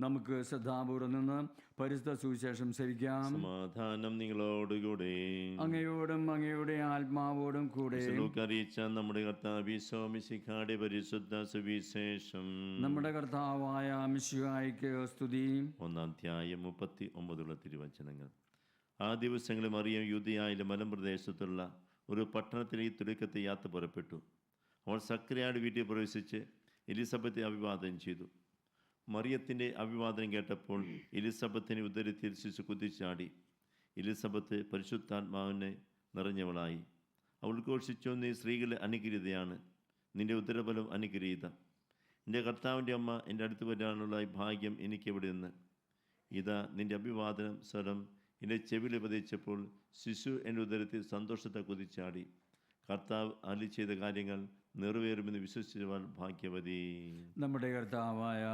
നമുക്ക് ശ്രദ്ധാപൂർവം നിന്ന് പരിശുദ്ധ സുവിശേഷം സേവിക്കാം സമാധാനം നിങ്ങളോടുകൂടെ. അങ്ങയോടും അങ്ങയുടെ ആത്മാവോടും കൂടെ. അറിയിച്ച നമ്മുടെ കർത്താവ് പരിശുദ്ധ സുവിശേഷം. നമ്മുടെ കർത്താവായ മിശുഹായിക്ക് സ്തുതി. ഒന്നാം അധ്യായം മുപ്പത്തി ഒമ്പതുള്ള തിരുവചനങ്ങൾ. ആ ദിവസങ്ങളിൽ അറിയാം യുദ്ധയായാലും മലമ്പ്രദേശത്തുള്ള ഒരു പട്ടണത്തിലേക്ക് തുരുക്കത്തെ യാത്ര പുറപ്പെട്ടു. അവൾ സക്രിയാട് വീട്ടിൽ പ്രവേശിച്ച് എലിസബത്തെ അഭിവാദനം ചെയ്തു. മറിയത്തിന്റെ അഭിവാദനം കേട്ടപ്പോൾ എലിസബത്തിനെ ഉദരത്തിൽ ശിശു കുതിച്ചാടി. എലിസബത്ത് പരിശുദ്ധാത്മാവിനെ നിറഞ്ഞവളായി. അവൾ ഘോഷിച്ചു നീ സ്ത്രീകളെ അനുഗ്രഹീതയാണ്. നിന്റെ ഉദരബലം അനുഗ്രഹീത. എന്റെ കർത്താവിന്റെ അമ്മ എന്റെ അടുത്ത് വരാനുള്ള ഭാഗ്യം എനിക്കെവിടെ നിന്ന് ഇതാ നിന്റെ അഭിവാദനം സ്വരം. എന്റെ ചെവിയിൽ പതിച്ചപ്പോൾ ശിശു എന്റെ ഉദരത്തിൽ സന്തോഷത്തെ കുതിച്ചാടി. കർത്താവ് അലി ചെയ്ത കാര്യങ്ങൾ നിറവേറുമെന്ന് വിശ്വസിച്ചവൾ ഭാഗ്യവതി. നമ്മുടെ കർത്താവായ